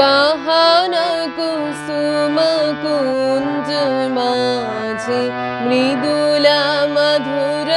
গহন কুসুম কুঞ্জ মাঝে মৃদুলা মধুর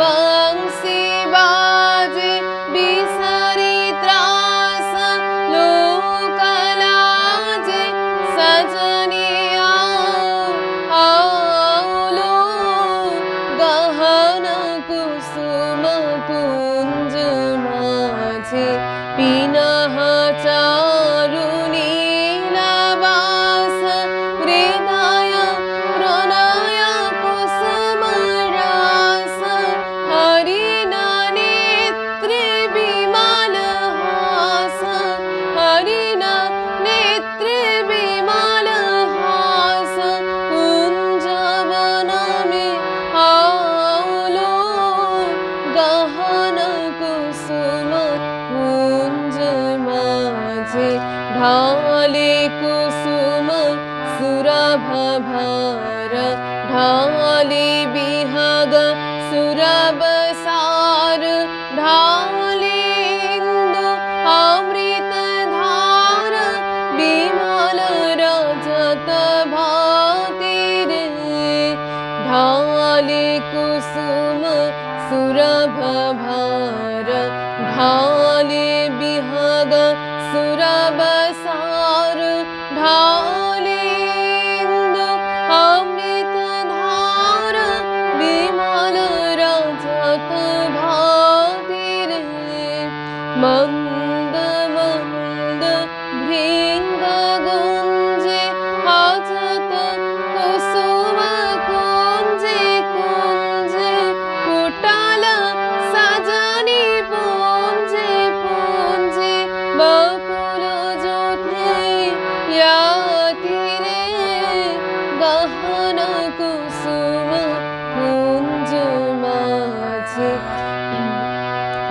বাংসি বাজে বিসারি ত্রাস লোকলাজে সজনে আউলো গহন কুসুম কুঞ্জ মাঝে পিনা ढाले कुसुम सुरभार धावली विहग सुरभार ढावली इन्दु अमृतधार विजत ढाले कुसुम ढा सुरबसार ढालिندو অমিতেন ধার মেমনরাতক ভাবিরে ম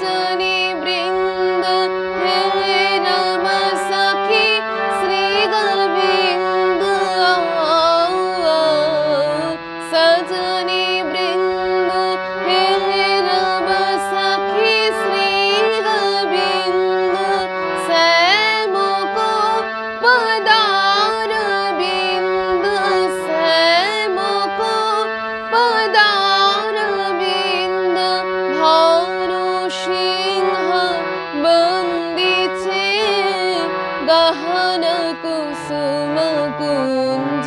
这里。বন্দি ছে গহনা কুসুম কুঞ্জ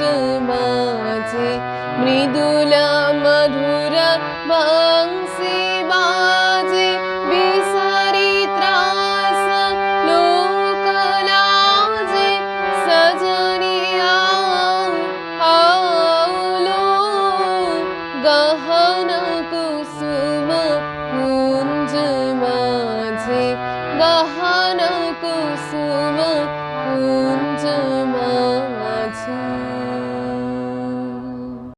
মাঝে মৃদুলা মধুরা বাংসে कुसुम कुञ्जमाझी